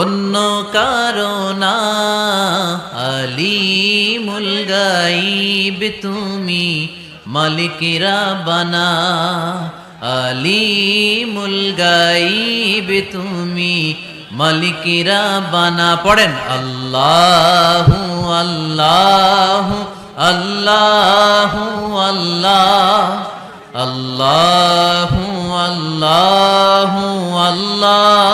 অন্য কারণা আলিমুল গাইব তুমি মালিকিরা বানা। আলিমুল গাইব তুমি মালিকিরা বানা। পড়েন, আল্লাহ আল্লাহ আল্লাহ আল্লাহ। আল্লাহ আল্লাহ আল্লাহ।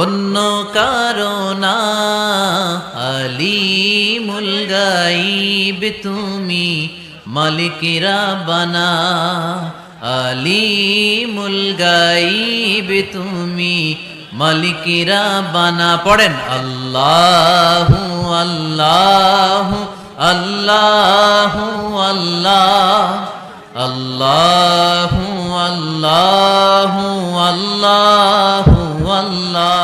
অন্য কারণা আলিমুল গাইব তুমি মালিকেরা বানা, আলিমুল গাইব তুমি মালিকেরা বানা। পড়েন, আল্লাহ আল্লাহ আল্লাহ আল্লাহ আল্লাহ আল্লাহ আল্লাহ আল্লাহ।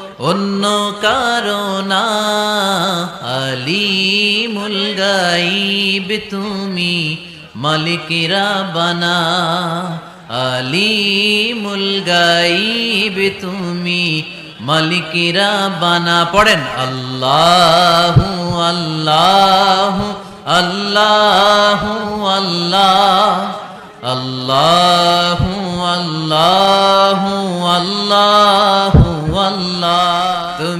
অন্য কারণা আলিমুল গাইব তুমি মালিকেরা বানা। আলিমুল গাইব তুমি মালিকেরা বানা। পড়েন, আল্লাহ আল্লাহ আল্লাহ আল্লাহ। আল্লাহ আল্লাহ আল্লাহ আল্লাহ।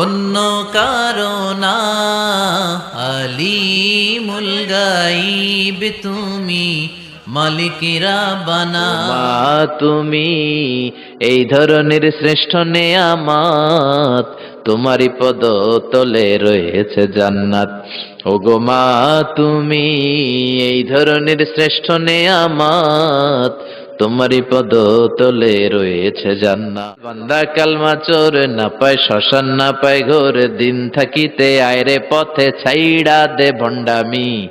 অন্য কারণা আলিমুল গাইব তুমি, মালিকেরা বানা। তুমি, এই ধরনের শ্রেষ্ঠ নেয়ামাত তোমারই পদ তলে রয়েছে জান্নাত। ওগো মা তুমি, এই ধরনের শ্রেষ্ঠ নেয়ামাত তোমারই পদ তলে রয়েছে জান্নাত। বান্দা কালমা চোর না পায়, শ্মশান না পায় ঘোর। দিন থাকিতে আয়রে পথে ছাইড়া দে ভণ্ডামি।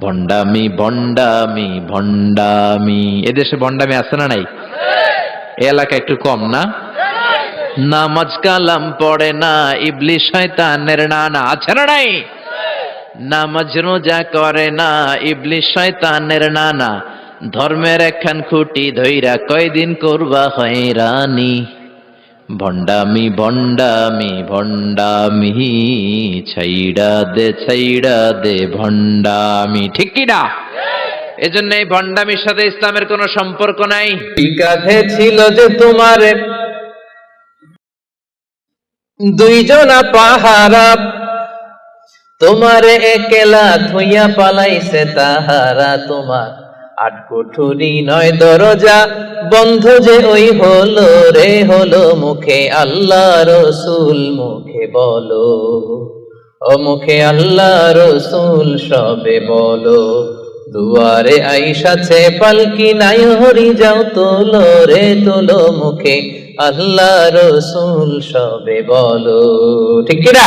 ভণ্ডামি ভণ্ডামি ভণ্ডামি। এদেশে ভণ্ডামি আছে না নাই? এলাকা একটু কম না? নামাজ কালাম পড়ে না ইবলি শয়তানের নানা। আছে না নাই? নামাজ রোজা করে না ইবলি শয়তানের নানা। ধর্মের একখান খুঁটি ধইরা কয়দিন করবা হয়রানি? ভণ্ডামি ভণ্ডামি ভণ্ডামি, ছাইড়া দে ছাইড়া দে, ভণ্ডামি। ঠিক কি না? এজন্য এই ভণ্ডামির সাথে ইসলামের কোনো সম্পর্ক নাই। কাঁধে ছিল যে তোমার। দুইজনা পাহারা, তোমারে একেলা ধুইয়া পালাইছে তাহারা তোমার। আট কুঠুরি নয় দরজা, বন্ধ যে ওই হলো রে, হলো মুখে আল্লাহ রসুল, মুখে বলো। ও মুখে আল্লাহ রসুল, সবে বলো। দুয়ারে আইসাছে পালকি নাই, হরি যাও তোলো রে, তোলো মুখে আল্লাহ রসুল, সবে বলো। ঠিক কিনা?